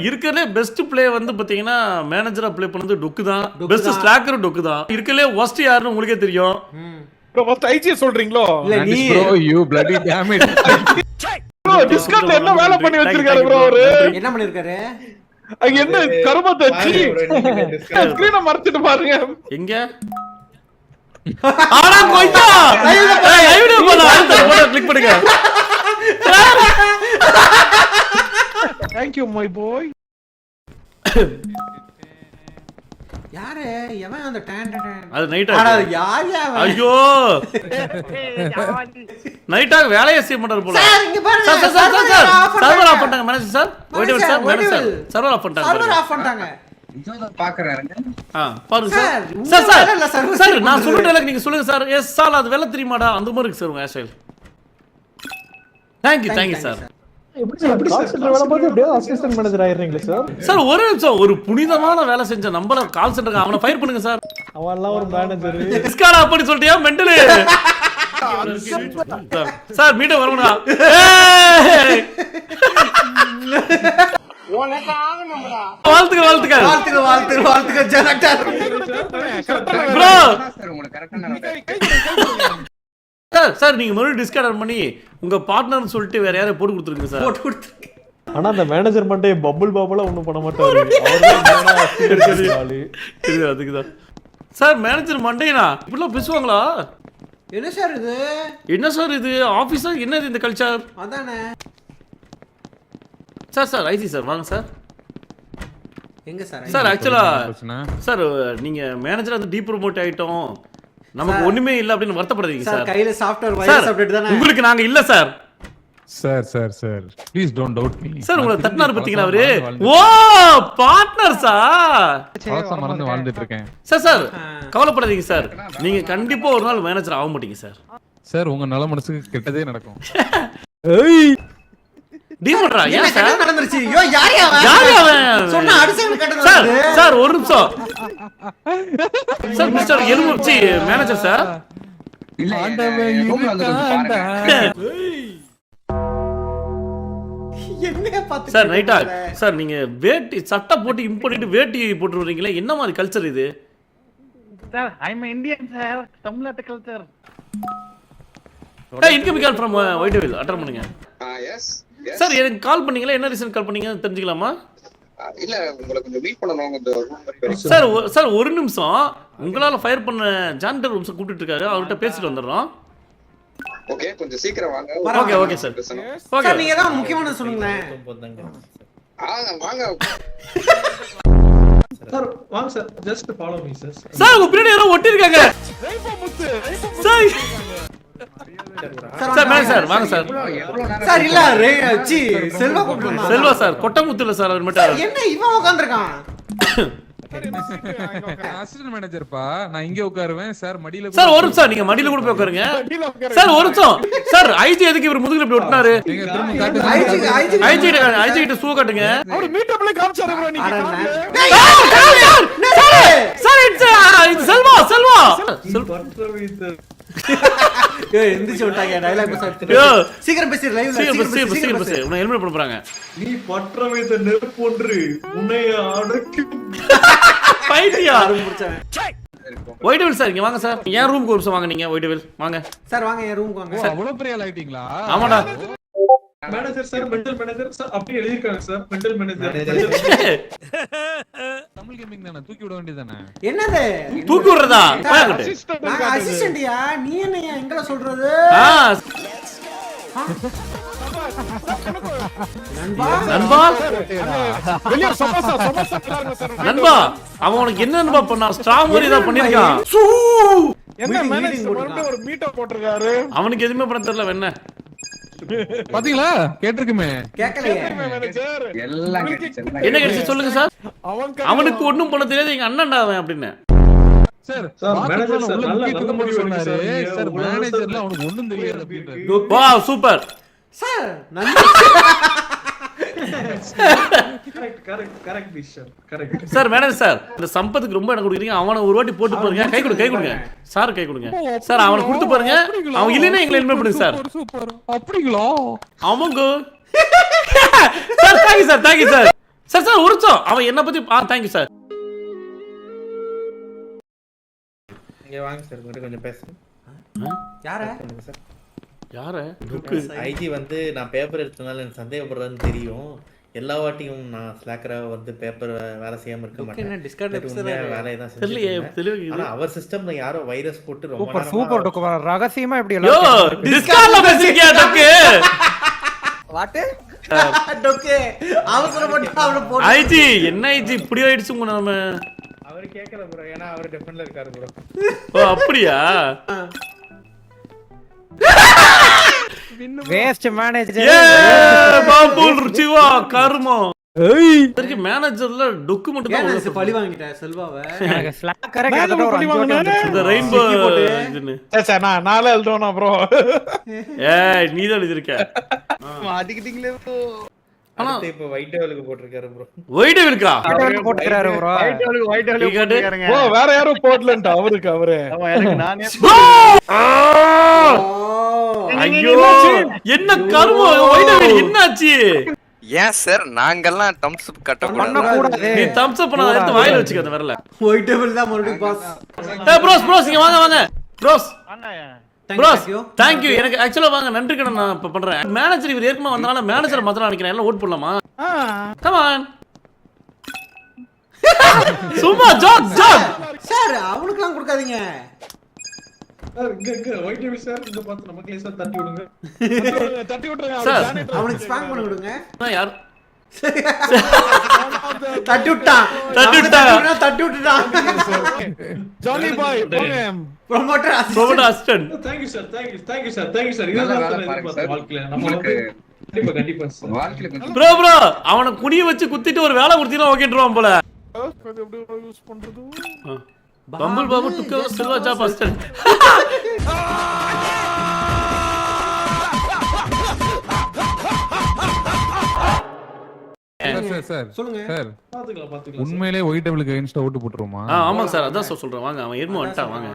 இருக்கறதுலே best play வந்து பாத்தீங்கன்னா மேனேஜரா ப்ளே பண்ணது டொக்கு தான். பெஸ்ட் தான். ஸ்ட்ராக்கர் டொக்கு தான். இருக்கறதுலே ஒஸ்ட் யாருன்னு உங்களுக்கே தெரியும். சொல்றீங்களோ? இல்ல நீ bro you bloody damn it bro டிஸ்கார்ட்ல என்ன வேலை பண்ணி வச்சிருக்காரு ப்ரோ அவரு? என்ன பண்ணிருக்காரு? அங்க என்ன கருமத்தை வச்சு ஸ்கிரீனை மறைச்சிட்டு பாருங்க. எங்க? ஆனா கொய்யா அடுத்த போட கிளிக் பண்ணுங்க. தேங்க் யூ மை பாய் யாரு? எவன் அந்த டான்? அது நைட் அட, யார் யா அவன்? ஐயோ. நைட்டா வேலையை செய்ய மாட்டாரு போல. சார், இங்க பாருங்க, sir sir sir sir server off பண்ணிட்டாங்க. Manager sir wait Manager, sir manager sir. Server off பண்ணிட்டாங்க. பாருங்க. off பண்ணிட்டாங்க. நான் dialogue நீங்க சொல்லுங்க சார். எஸ் சார் அது வேலை தெரியுமாடா? அந்த மாதிரி இருக்கு சார் உங்க hair thank you thank you sir sir? Sir? ஒரு நிமிஷம். ஒரு புனிதமான வேலை செஞ்ச நம்மள கால் சென்டருக்கு அவனை ஃபயர் பண்ணுங்க சார். அவன் எல்லாம் ஒரு மேனேஜர் டிஸ்கார்ட் அப்படி சொல்லிட்டியா? மெண்டலு. சார் மீண்டும் வரணும்டா ஏய்! வாழ்த்துக்கள் வாழ்த்துக்கள். வாழ்த்துக்கள், வாழ்த்துக்கள், வாழ்த்துக்கள், ஜனக்டர். ப்ரோ சார் சார் நீங்க மறுபடியும் டிஸ்கார்ட் பண்ணி உங்க பார்ட்னர்னு சொல்லிட்டு வேற யாரையும் போட்டு கொடுத்துருங்க சார். போட்டு கொடுத்துருக்கேன். ஆனா அந்த மேனேஜர் மட்டும் பபுள் பாபுல ஒண்ணும் பண்ண மாட்டாரு. அவர்தான் main ஆ serious ஆளு. இது அதுக்கு தான் சார் மேனேஜர் மண்டேனா இப்படிலாம் பேசுவாங்களா? என்ன சார் இது? என்ன சார் இது? ஆபீஸா என்னது இந்த கல்ச்சர் அதானே. Sir sir I see sir வாங்க சார். எங்க சார் சார் ஆக்சுவலா சார் நீங்க மேனேஜர் வந்து டீ ப்ரோமோட் ஆயிட்டோம். நமக்கு ஒண்ணுமே இல்ல அப்படின்னு வருத்தப்படுறீங்க சார் சார். கையில சாஃப்ட்வேர் வைரஸ் அப்டேட் தானே? உங்களுக்கு நாங்க இல்ல sir. Sir sir sir. Please don't doubt me sir உங்களை தட்டினாரு பாத்தீங்களா அவரு? Oh partner sir. மறந்து வாழ்ந்துட்டு இருக்கேன். சார் சார் கவலைப்படாதீங்க சார். நீங்க கண்டிப்பா ஒரு நாள் மேனேஜர் ஆக மாட்டீங்க சார். சார் உங்க நல்ல மனசுக்கு கெட்டதே நடக்கும். டீமோட்ரா? என்ன ஏன் சார்? நடந்துருச்சு? ஐயோ யார் யா அவன்? யார் அவன்? சொன்னா அடிச்சவனுக்கு கெட்டது சார். சார் ஒரு நிமிஷம். Sir mister manager sir. பார்த்து சார் கேக்குறீங்க? சார் நீங்க வேட்டி சட்டை போட்டு இம் பண்ணிட்டு வேட்டி போட்டு வர்றீங்களே என்ன மாதிரி கல்ச்சர் இது? சார் ஐம் இந்தியன் சார் தமிழ்நாட்டு culture incoming call from white will attend பண்ணுங்க. எஸ் சார் எனக்கு கால் பண்ணீங்களா? என்ன ரீசன் கால் பண்ணீங்க தெரிஞ்சுக்கலாமா? இல்ல உங்களை கொஞ்சம் மீட் பண்ணணும். சார் சார் ஒரு நிமிஷம். உங்களால ஃபயர் பண்ண ஜான்டர் ரூம்ஸ் கூப்பிட்டு இருக்காரு. அவர்கிட்ட பேசிட்டு வந்துடுறோம். ஓகே கொஞ்சம் சீக்கிரம் வாங்க. Okay okay sir. Okay sir நீங்க தான் முக்கியமானது சொல்லுங்களேன். வாங்க வாங்க. சார் வாங்க sir just follow me sir sir உங்க பின்னாடி யாரோ ஒட்டி இருக்காங்க சார் சார் வாங்க சார் சார் இல்ல ரே சி செல்வா கூப்பிட்டு செல்வா சார் கொட்டமுத்து இல்ல சார் அவர் மட்டும் என்ன இவன் உட்கார்ந்திருக்கான் அசிஸ்டன்ட் மேனேஜர்ப்பா நான் இங்க உட்காருவேன் சார் மடியில சார் ஒரு நிமிஷம் நீங்க மடியில கூட போய் உட்காருங்க சார் ஒரு நிமிஷம் சார் ஐஜி எதுக்கு இவர் முதுகுல இப்படி ஒட்டினாரு ஐஜி ஐஜி கிட்ட சூ காட்டுங்க அவர் மீட்டப்ல காமிச்சாரு நீங்க சார், சார் இட்ஸ் இது செல்வா செல்வா எந்திரிச்சு விட்டாங்க டயலாக் பேச யோ. சீக்கிரம் பேசி லைவ்ல சீக்கிரம் சீக்கிரம் சீக்கிரம் ஹெல்மெட் போறாங்க. நீ பற்ற வைத்த நெருப்பு ஒன்று உன்னை அடக்கும் பைத்தியா முடிச்சவன் ஒயிட் வில் சார் இங்க வாங்க சார் ரூமுக்கு ஒரு நிமிஷம் வாங்க நீங்க ஒயிட் வில் வாங்க. சார் வாங்க என் ரூமுக்கு வாங்க. ஓ, அவ்வளவு பெரிய ஆமாடா. Manager sir mental manager sir அப்படி எழுதிருக்காங்க sir mental manager Tamil gaming தானே? தூக்கி விட வேண்டியதானே என்னது? தூக்கி விடுறதா. அசிஸ்டன்ட்யா நீ என்ன எங்களை சொல்றது? நண்பா? நண்பா? அவன் உனக்கு என்ன நண்பா பண்ணா? தான் பண்ணிருக்கான் என்ன மேனேஜர் ஒரு மீட்டப் போட்டிருக்காரு. அவனுக்கு எதுவுமே பண்ண தெரியல என்ன? பாத்தீங்களா? கேட்டிருக்குமே. கேட்கலையே மேனேஜர் என்ன கிடைச்சு. சொல்லுங்க சார்? அவன் அவனுக்கு ஒண்ணும் பண்ண தெரியாது எங்க அண்ணன்டா அவன் அப்படின்னு. Super sir sir manager sir இந்த சம்பத்துக்கு ரொம்ப எனக்கு கொடுக்குறீங்க. அவனை ஒரு வாட்டி போட்டு பாருங்க. கை கொடுங்க கை கொடுங்க. சார் கை கொடுங்க. சார் அவனை கொடுத்து பாருங்க. அவன் இல்லைன்னா எங்களை என்ன பண்ணுங்க சார். Super, super. அப்படிங்களா? அவங்க sir thank you sir thank you sir sir sir ஒரு நிமிஷம். அவன் என்ன பத்தி ஆ தேங்க்யூ சார் இங்க வாங்க சார் உங்ககிட்ட கொஞ்சம் பேசுறேன் யார? சார் யார? ஐஜி வந்து நான் பேப்பர் எடுத்தனால எனக்கு சந்தேகப்படுறதுன்னு தெரியும். எல்லா வாட்டியும் நான் ஸ்லாக்கரா வந்து பேப்பர் வேலை செய்யாம இருக்க மாட்டேன். வேலையை தான் அவர் சிஸ்டம்ல யாரோ வைரஸ் போட்டு ரொம்ப சூப்பர் ரகசியமா இப்படி யோ எல்லாம் டிஸ்கார்ட்ல பேசிருக்கியா டக்கு வாட்டு ஐஜி என்ன ஐஜி இப்படி ஆயிடுச்சு உங்க நாம. அவர் கேட்கல ப்ரோ ஏன்னா அவர் டிஃபரெண்ட்ல இருக்காரு ப்ரோ ஓ அப்படியா? வேஸ்ட் மேனேஜர் பாபுல் சிவா கர்மம் மேனேஜர்ல டொக்கு மட்டும் தான் நான் பழி வாங்கிட்டேன் செல்வாவை. இந்த ரெயின்போ சார் நான் நாளே எழுதுவேனா ப்ரோ ஏய் நீ தான் எழுதிருக்க மாட்டிக்கிட்டீங்களே ப்ரோ வேற யாரும் போடலன்ட்டு அவருக்கு அவரு. ஐயோ. என்ன கருமம் ஒயிட் என்னாச்சு? ஏன் சார்? நாங்கெல்லாம் தம்ஸ் கட்டக்கூடாது. பண்ணக்கூடாது. நீ தம்ஸ் அப் பண்ண எடுத்து வாயில வச்சுக்க அந்த விரல. ஒயிட் டேபிள் தான் மறுபடியும் பாஸ் ஏய் ப்ரோஸ் ப்ரோஸ் இங்க வாங்க வாங்க. Bros bros you thank you எனக்கு ஆக்சுவலா வாங்க நன்றி கடன் நான் இப்ப பண்றேன். மேனேஜர் இவர் ஏற்கனவே வந்தனால மேனேஜர் மாத்திரம் நினைக்கிறேன். எல்லாம் ஓட் பண்ணலாமா கம் ஆன் சும்மா ஜாக் ஜாக். சார் அவனுக்குலாம் கொடுக்காதீங்க. அவனுக்கு ஸ்பாங் பண்ணி விடுங்க. யார்? தட்டி விட்டான். தட்டி விட்டான். அவனை தட்டி விட்டுட்டான். ஜாலி பாய் போங்க promoter promote assistant thank you sir thank you thank you sir thank you sir நல்ல இதுதான் வேலை சார் பாருங்க எதிர்பார்த்த சார். வாழ்க்கையில. நம்ம உங்களுக்கு வந்து கண்டிப்பா கண்டிப்பா சார் வாழ்க்கையில கொஞ்சம் ப்ரோ ப்ரோ அவனை குனிய வச்சு குத்திட்டு ஒரு வேலை கொடுத்தீங்கன்னா ஓகேன்றான் போல. யூஸ் பண்றது? சார் சார் சொல்லுங்க. சார் பாத்துக்கலாம் பாத்துக்கலாம் உண்மையிலே ஒயிட் டேபிளுக்கு அகைன்ஸ்டா ஓட்டு போட்டுருவோமா? ஆ ஆமாங்க சார் அதான் சார் சொல்றேன். வாங்க அவன் எருமை வந்துட்டான் வாங்க.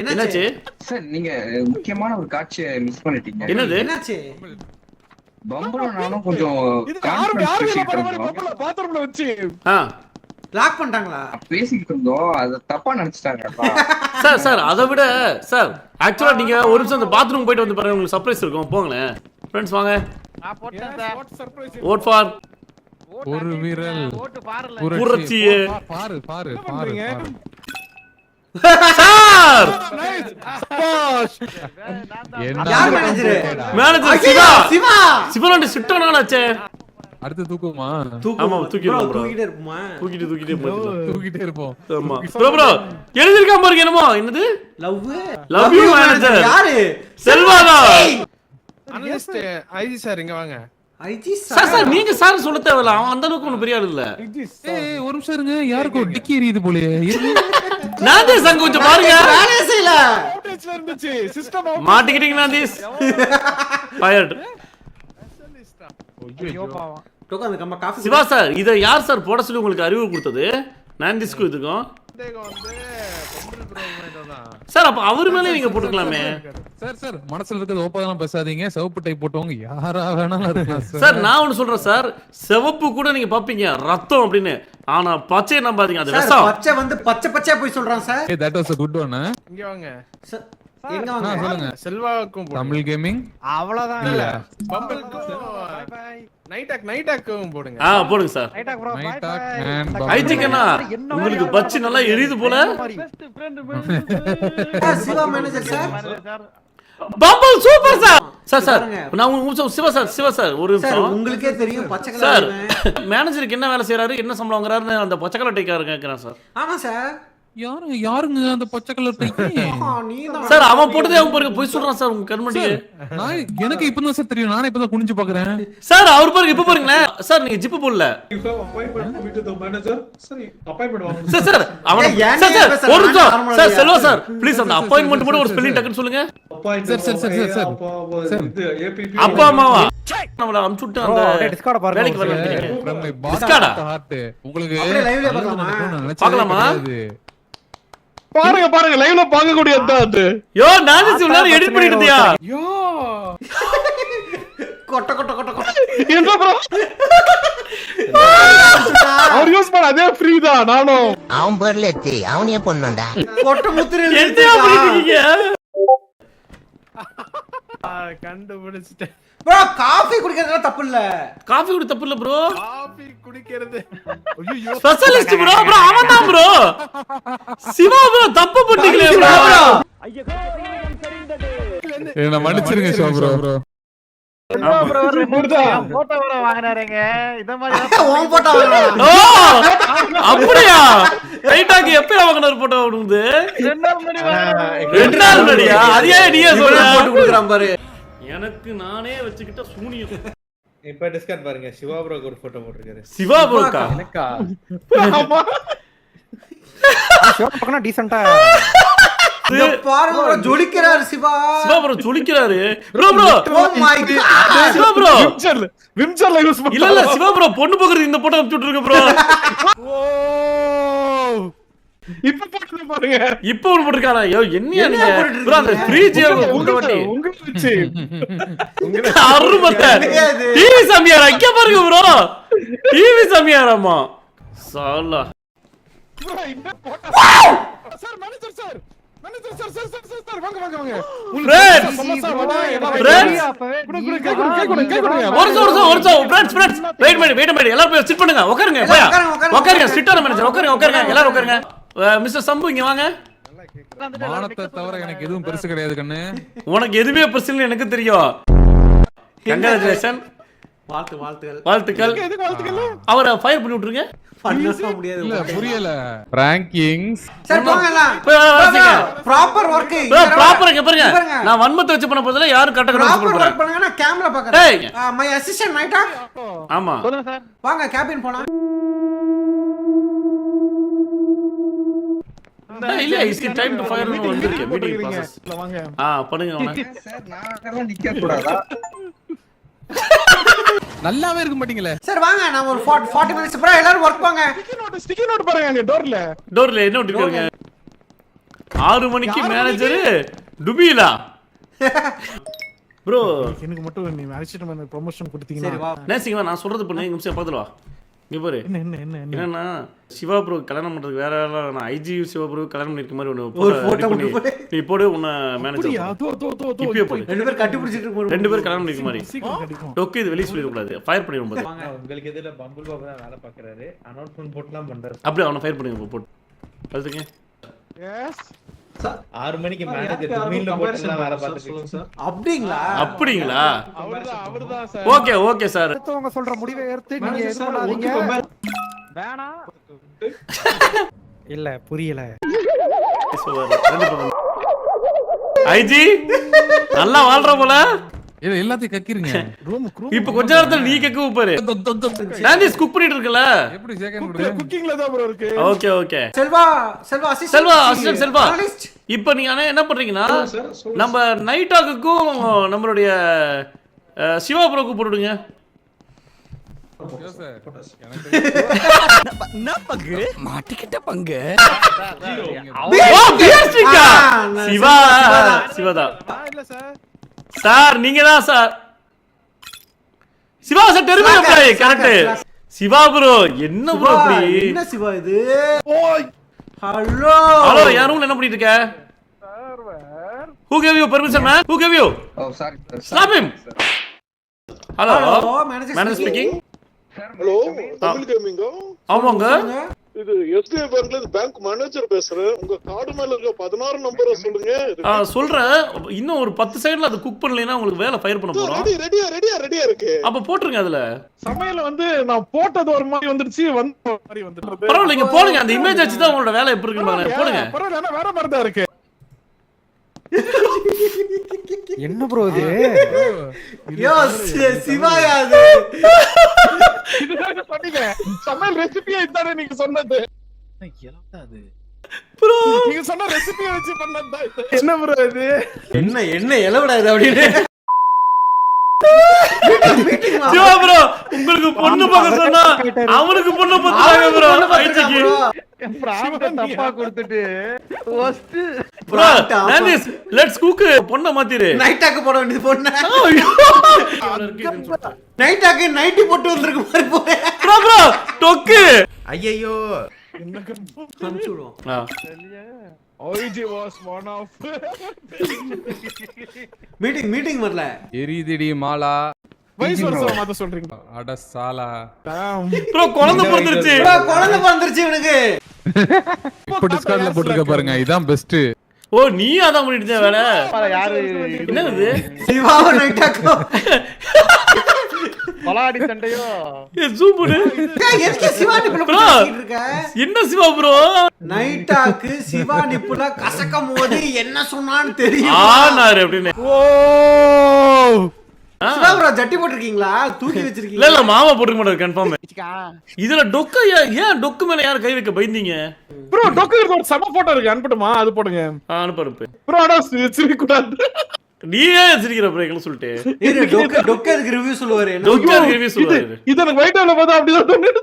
என்னாச்சு? சார் நீங்க முக்கியமான ஒரு காட்சியை மிஸ் பண்ணிட்டீங்க. என்னது? என்னாச்சு? நானும் கொஞ்சம் பாத்ரூம்ல வச்சு? ஆ. லாக் பண்ணிட்டாங்களா? பேசிக்கிட்டு இருந்தோம். அதை தப்பா நினைச்சிட்டாங்கப்பா. சார் சார் அதை விட சார் ஆக்சுவலா நீங்க ஒரு நிமிஷம் அந்த பாத்ரூம் போயிட்டு வந்து பாருங்க உங்களுக்கு சர்ப்ரைஸ் இருக்கும். போங்களேன். ஃப்ரெண்ட்ஸ் வாங்க. நான் போட்டேன் சார். சர்ப்ரைஸ் ஓட் ஃபார் ஒரு. விரல். புரட்சியே. பாரு பாரு பாரு சார்? மேனேஜர் சிவா. சிவா! சிவலாண்டி சிட்டனாச்சே அடுத்து தூக்குமா ஆமா, தூக்கிடுவோம். தூக்கிட்டே இருப்போமா? தூக்கிட்டு தூக்கிட்டே. தூக்கிட்டே இருப்போம். ஆமா. ப்ரோ ப்ரோ எழுதிருக்காம பாருங்க என்னமோ? என்னது? Love Love you, manager. யாரு? செல்வாதா அனலிஸ்ட் ஐஜி சார் இங்க வாங்க. ஐஜி சார் சார் நீங்க சார் சொல்ல தேவையில்ல. அவன் அந்த அளவுக்கு ஒன்றும் பெரிய ஆள் இல்ல ஏய் ஒரு நிமிஷம் இருங்க. யாருக்கும் டிக்கி எரியுது போலயே. நாதே சங்க கொஞ்சம் பாருங்க. வேலையே செய்யல. மாட்டிக்கிட்டீங்க நாதீஸ் ஃபயர்ட் ஐயோ பாவம். டோக்கா அந்த கம்மா காஃபி சிவா சார் இதை யார் சார் போட சொல்லி உங்களுக்கு அறிவு கொடுத்தது? நான்டிஸ்க்கு இதுக்கும் சார் அப்ப அவர் மேலே நீங்க போட்டுக்கலாமே. சார் சார் மனசுல இருக்கிறது ஓப்பதெல்லாம் பேசாதீங்க. சிவப்பு டை போட்டவங்க யாரா வேணாலும் சார் நான் ஒண்ணு சொல்றேன் சார். சிவப்பு கூட நீங்க பாப்பீங்க. ரத்தம் அப்படின்னு. ஆனா பச்சையை நம்பாதீங்க. அது விஷம் பச்சை வந்து பச்சை பச்சையா போய் சொல்றான் sir. That was a good one இங்க வாங்க. சார், எங்க வாங்க சொல்லுங்க. செல்வாக்கும் போடுங்க. தமிழ் கேமிங் அவ்வளவுதான். இல்ல. பம்பிள்க்கும் நைட்டாக் நைட்டாக்கும் போடுங்க. ஆ போடுங்க சார். உங்களுக்கு பச்சி நல்லா எரியுது போல? Shiva manager sir. Pammal super sir sir sir. நான் உங்களுக்கு நிமிஷம் சிவா சார் சிவா சார் ஒரு சார் நிமிஷம். உங்களுக்கே தெரியும் பச்சை சார் மேனேஜருக்கு என்ன வேலை செய்யறாரு என்ன சம்பளம் வாங்குறாருன்னு அந்த பச்சை கலர் டைக்காரர் கேட்கிறேன் சார் ஆமா சார் யாருங்க யாருங்க அந்த பச்சை கலர் சார் அவன் போட்டதே அவன் பாருங்க போய் சொல்றான் சார் உங்க கண்மணிக்கு நான் எனக்கு இப்பதான் சார் தெரியும். நானே இப்பதான் குனிஞ்சு பாக்குறேன். சார் அவர் பாருங்க இப்ப பாருங்களேன். சார் நீங்க ஜிப்பு போடல. சரி சார் அவன சார்? ஒரு நிமிஷம். சார் செல்வா சார் ப்ளீஸ் அந்த சார், அப்பாயின்மெண்ட் கூட ஒரு ஸ்பெல்லிங். டக்குன்னு சொல்லுங்க. Sir, sir, sir, sir, sir. அப்பா அம்மாவா? நம்மள அமுச்சு விட்டு Bro, அந்த பாருங்க வேலைக்கு. உங்களுக்கு பாருங்க பாருங்க லைவ்ல பார்க்க கூடியது தான் அது. யோ நான் நேரம் எடிட் பண்ணிட்டு இருந்தியா? யோ. கொட்ட கொட்ட கொட்ட கொட்ட. என்ன bro? அவர் யூஸ் பண்ண அதே ஃப்ரீ தான் நானும். அவன் பேர்ல எத்தி அவனையே பொண்ணுண்டா கொட்ட முத்திரை என்னையா பண்ணிட்டு இருக்கீங்க கண்டுபிடிச்சிட்டேன். ப்ரோ காஃபி குடிக்கிறதுலாம் தப்பு இல்ல காஃபி குடி தப்பு இல்ல ப்ரோ. காபி குடிக்கிறது. ஐயோ ஸ்பெஷலிஸ்ட் ப்ரோ ப்ரோ அவன் தான் ப்ரோ. சிவா ப்ரோ தப்பு பண்ணிக்கல ப்ரோ. என்ன மன்னிச்சிருங்க ஷோ ப்ரோ. ஓ அப்படியா? ரைட்டாக்கு எப்ப வாங்கினார் போட்டோ விடுது ரெண்டு நாள் முன்னாடியா நீயே சொல்ற? போட்டு கொடுக்குறான் பாரு. எனக்கு நானே வச்சுக்கிட்ட சூனியம். இப்ப டிஸ்கட் பாருங்க. சிவா ப்ரோக்கு ஒரு போட்டோ போட்டிருக்காரு. சிவா ப்ரோக்கா? ஆமா. இங்க பாருங்க bro ஜொலிக்கிறாரு Shiva. Shiva bro bro bro. Oh my god Shiva bro. விம்சர்ல விம்சர்ல யூஸ் இல்ல இல்ல சிவா ப்ரோ பொண்ணு போக்குறது இந்த போட்டோ அனுப்பிச்சு விட்டுருங்க ப்ரோ. இப்ப போட்டு பாருங்க. இப்போ ஐயோ என்னையா என்னையா நீங்க? அந்த உங்க அருமத்த? டிவி சாமியார்? அங்க பாருங்க ப்ரோ டிவி சாமியாராமா சாலா sir manager sir. Manager sir sir sir sir sir. வாங்க வாங்க வாங்க. Friends! சமோசா வடை எல்லாம் Friends! குடு குடு கை குடு கை குடு கை குடுங்க ஒரு நிமிஷம் ஒரு நிமிஷம் ஒரு நிமிஷம். ஃப்ரெண்ட்ஸ் ஃப்ரெண்ட்ஸ் வெயிட் பண்ணி வெயிட் பண்ணி எல்லாரும் போய் சிட் பண்ணுங்க. உட்காருங்க உட்காருங்க, உட்காருங்க. உட்காருங்க சிட்டான மேனேஜர் உட்காருங்க உட்காருங்க எல்லாரும் உட்காருங்க. மிஸ்டர் சம்பு இங்க வாங்க. மானத்தை தவிர எனக்கு எதுவும் பெருசு கிடையாது கண்ணு. உனக்கு எதுவுமே பிரச்சனை எனக்கு தெரியும். கங்க்ராச்சுலேஷன் வாழ்த்து வாழ்த்துகள். வாழ்த்துக்கள். எதுக்கு வாழ்த்துக்கல அவரை ஃபயர் பண்ணி விட்டுருங்க. முடியாது. இல்ல புரியல. ரேங்கிங்ஸ் சரி. ப்ராப்பர் ஒர்க் ப்ரோ ப்ராப்பர் இங்க பாருங்க. நான் வன்மத்தை வச்சு பண்ண போறதுல யாரும் கட்ட கட்ட ப்ராப்பர் பண்ணுங்க நான் கேமரா டேய். பாக்குறேன் மை அசிஸ்டன்ட் நைட்டா ஆமா. சொல்லுங்க சார் வாங்க கேபின் போலாம். இல்ல இஸ் டைம் டு ஃபயர் வந்திருக்கு மீட்டிங் ப்ராசஸ் வாங்க. ஆ பண்ணுங்க அவனை சார் நான் அங்கெல்லாம் நிக்க கூடாதா நல்லாவே இருக்க மாட்டீங்களே? சரி வாங்க நான் ஒரு 40 40 மினிட்ஸ் அப்புறம் எல்லாரும் ஒர்க் போங்க. ஸ்டிக்கி நோட் ஸ்டிக்கி நோட் பாருங்க அங்க டோர்ல டோர்ல என்ன விட்டுருக்காங்க ஆறு மணிக்கு மேனேஜர் டுபிலா? ப்ரோ எனக்கு மட்டும் நீ அரிசிட்டு ப்ரொமோஷன் சரி கொடுத்தீங்கன்னா. வா. நேசிங்க நான் சொல்றது பண்ணு. இங்க நிமிஷம் பக்கத்துல வா. இங்க பாரு. என்ன என்ன என்ன என்ன? என்னன்னா சிவா ப்ரோ கல்யாணம் பண்றதுக்கு வேற யாரெல்லாம் நான் ஐஜி சிவா ப்ரோ கல்யாணம் பண்ணிருக்க மாதிரி ஒன்று நீ போடு உன்னை மேனேஜர் இப்பயே போடு. ரெண்டு பேரும் கட்டி பிடிச்சிட்டு ரெண்டு பேரும் கல்யாணம் பண்ணிருக்க மாதிரி. டொக்கு இது வெளியே சொல்லிடக்கூடாது. ஃபயர் பண்ணிடும் போது. உங்களுக்கு எதிர பம்புல் பாபு தான் வேலை பாக்குறாரு அனௌன்ஸ்மெண்ட் போட்டுலாம் பண்றாரு. அப்படியே அவனை ஃபயர் பண்ணிடுங்க போட்டு. அதுக்கு எஸ் ஆறு மணிக்கு மேனேஜர் போட்டுலாம் அப்படிங்களா? அப்படிங்களா? அவர்தான் அவர்தான் சார். Okay okay sir. அடுத்தவங்க சொல்ற முடிவை ஏற்று நீங்க Manager எது sir, பண்ணாதீங்க okay, compare- வேணாம் இல்ல புரியல. ஐஜி நல்லா வாழ்ற போல. இது எல்லாத்தையும் கக்கிருங்க. ரூம் இப்ப கொஞ்ச நேரத்துல நீ கேட்க பாரு நான்டிஸ் குக் பண்ணிட்டு இருக்கல. எப்படி கொடுங்க குக்கிங்ல தான் ப்ரோ இருக்கு. Okay okay Selva Selva assistant Selva assistant Selva. இப்போ நீங்க ஆனா என்ன பண்றீங்கன்னா நம்ம நைட் டாக்குக்கும் நம்மளுடைய சிவா ப்ரோக்கு போட்டுடுங்க. நான் சிவா சிவாதான். சார் நீங்க தான் சார். சிவா சார் தெரியுமா Slacker, slacker, correct. Shiva bro என்ன ப்ரோ இப்படி? என்ன சிவா இது? ஹலோ ஹலோ யார் ரூம்ல என்ன பண்ணிட்டு இருக்க? Who gave you permission man who gave you oh sorry sir stop him hello Hello, manager manager speaking. Speaking hello Tamil கேமிங்கோ ஆமாங்க. இது எஸ்பிஐ பேங்க்ல பேங்க் மேனேஜர் பேசுறேன். உங்க கார்டு மேல இருக்க பதினாறு நம்பரை சொல்லுங்க. சொல்றேன். இன்னும் ஒரு பத்து செகண்ட்ல அது குக் பண்ணலைன்னா உங்களுக்கு வேலை ஃபயர் பண்ண போறோம். ரெடி ரெடியா ரெடியா ரெடியா இருக்கு. அப்ப போட்டுருங்க அதுல. சமையல வந்து நான் போட்டது ஒரு மாதிரி வந்துருச்சு வந்து ஒரு மாதிரி வந்துருது பரவாயில்ல நீங்க போடுங்க. அந்த இமேஜ் வச்சு தான் உங்களோட வேலை எப்படி இருக்கு பாருங்க. போடுங்க. பரவாயில்ல வேற மாதிரி தான் இருக்கு. என்ன ப்ரோ இது? யோ சிவாயா அது? இதுதாங்க சொன்னீங்க சமையல் ரெசிபியே இதானே நீங்க சொன்னது. ப்ரோ. நீங்க சொன்ன ரெசிபியை வச்சு பண்ணதுதான் இது. என்ன ப்ரோ இது? என்ன என்ன எலவிடா இது அப்படின்னு. சிவா ப்ரோ உங்களுக்கு பொண்ணு பார்க்க சொன்னா அவனுக்கு பொண்ணு பார்த்துறாங்க ப்ரோ தப்பா கொடுத்துட்டு. நானிஸ் லெட்ஸ் குக் பொண்ணை. மாத்திரு. நைட்டாக்கு போட வேண்டியது பொண்ணு. நைட்டாக்கு நைட்டி போட்டு வந்திருக்கு ப்ரோ ப்ரோ டொக்கு ஐயோ மீட்டிங் மீட்டிங் வரல. எரிதிடி மாலா. வயசு வருஷம் மாத்த சொல்றீங்க அட சாலா. ப்ரோ குழந்தை பிறந்துருச்சு. குழந்தை பிறந்துருச்சு இவனுக்கு. இப்ப டிஸ்கார்ட்ல போட்டுருக்க பாருங்க இதான் பெஸ்ட் ஓ நீ அதான் பண்ணிட்டு வேலை? யாரு? என்னது? சிவாவும் நைட்டாக்கு பலாடி சண்டையோ. ஏ சூப்பர் ஏய், எதுக்கு சிவா நிப்புல இருக்க? என்ன சிவா ப்ரோ நைட்டாக்கு சிவா நிப்புல கசக்கும் போது என்ன சொன்னான்னு தெரியும். ஆனாரு அப்படின்னு. ஆ. சிவா ப்ரோ ஜட்டி போட்டிருக்கீங்களா? தூக்கி இல்ல வச்சிருக்கீங்களா இல்ல மாமா போட்டுக்க மாட்டாரு கன்ஃபார்ம் இதுல டொக்க ஏன் ஏன் டொக்கு மேல யார் கை வைக்க பயந்தீங்க? ப்ரோ டொக்கு ஒரு செம போட்டோ இருக்கு. அனுப்பட்டுமா? அது போடுங்க. ஆ, அனுப்பு அனுப்பு. ப்ரோ ஆனா சிரிக்க கூடாது நீ ஏன் சிரிக்கிற ப்ரோ எங்களை சொல்லிட்டு. இரு டொக்க டொக்க அதுக்கு ரிவ்யூ சொல்லுவாரு. டொக்கா ரிவ்யூ இது சொல்லுவாரு. இது எனக்கு ஒயிட் ஹவுல பார்த்தா அப்படிதான் தோணுது.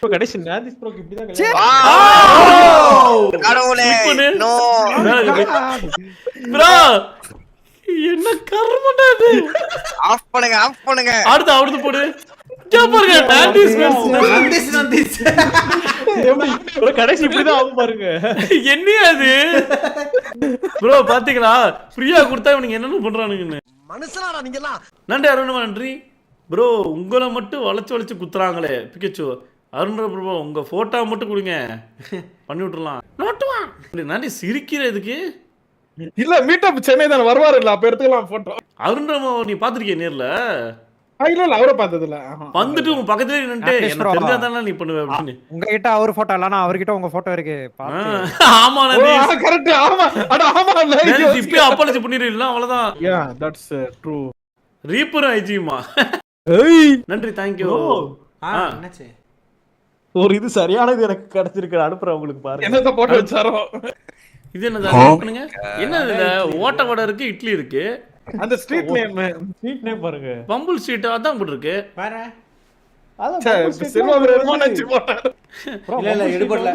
Bro, கடைசி நாதிஸ் ப்ரோக்கு இப்படிதான் கல்யாணம். கடவுளே. நோ ப்ரோ என்ன கர்மண்டா இது? ஆஃப் பண்ணுங்க ஆஃப் பண்ணுங்க. அடுத்து அவடுத்து போடு. பாருங்க டாண்டிஸ் கடைசி ஆகும் பாருங்க. என்னையா அது ப்ரோ பாத்தீங்களா? ஃப்ரீயா கொடுத்தா இவனுங்க என்னென்ன பண்றானுங்கன்னு. மனுஷனாடா நீங்கலாம் நன்றி அருண்மா நன்றி. ப்ரோ உங்களை மட்டும் வளைச்சு வளைச்சு குத்துறாங்களே பிக்கச்சு அருண்ற ப்ரோ உங்க போட்டோ மட்டும் கொடுங்க. பண்ணி விட்டுறலாம். நோட்டுவா நன்றி. சிரிக்கிற இதுக்கு? இல்ல மீட்டப் சென்னை தானே வருவாரு இல்ல அப்ப எடுத்துக்கலாம் போட்டோ அருண்ரமா நீ பாத்திருக்கிய நேர்ல? இல்ல இல்ல அவரை பார்த்தது இல்ல. வந்துட்டு உன் பக்கத்துலயே நின்னுட்டு எனக்கு. தெரிஞ்சா தானே நீ பண்ணுவ அப்படின்னு. உங்ககிட்ட அவர் போட்டோ இல்லனா அவர்கிட்ட உங்க போட்டோ இருக்கு ஆமா ஆ, correct. ஆமா அட ஆமா இல்ல இப்பயே அப்பாலஜி பண்ணிடுறீங்களா அவ்வளவுதான். யா தட்ஸ் ட்ரூ ரீப்பரும் ஐஜியுமா நன்றி தேங்க்யூ ஆ, ஆ. என்னாச்சு? ஒரு இது சரியானது எனக்கு கிடைச்சிருக்கு அனுப்புறேன் உங்களுக்கு பாருங்க. என்னத்த போட்டு வச்சாரோ? இது என்னது பண்ணுங்க. என்ன இதுல ஓட்ட வடை இருக்கு இட்லி இருக்கு? அந்த ஸ்ட்ரீட் நேம் ஸ்வீட் நேம் பாருங்க. பம்புல் ஸ்வீட் அதான் போட்டிருக்கு வேற அதான் செல்வா பெருமாள் போட்டாரு இல்ல, இல்ல, எடுபடல.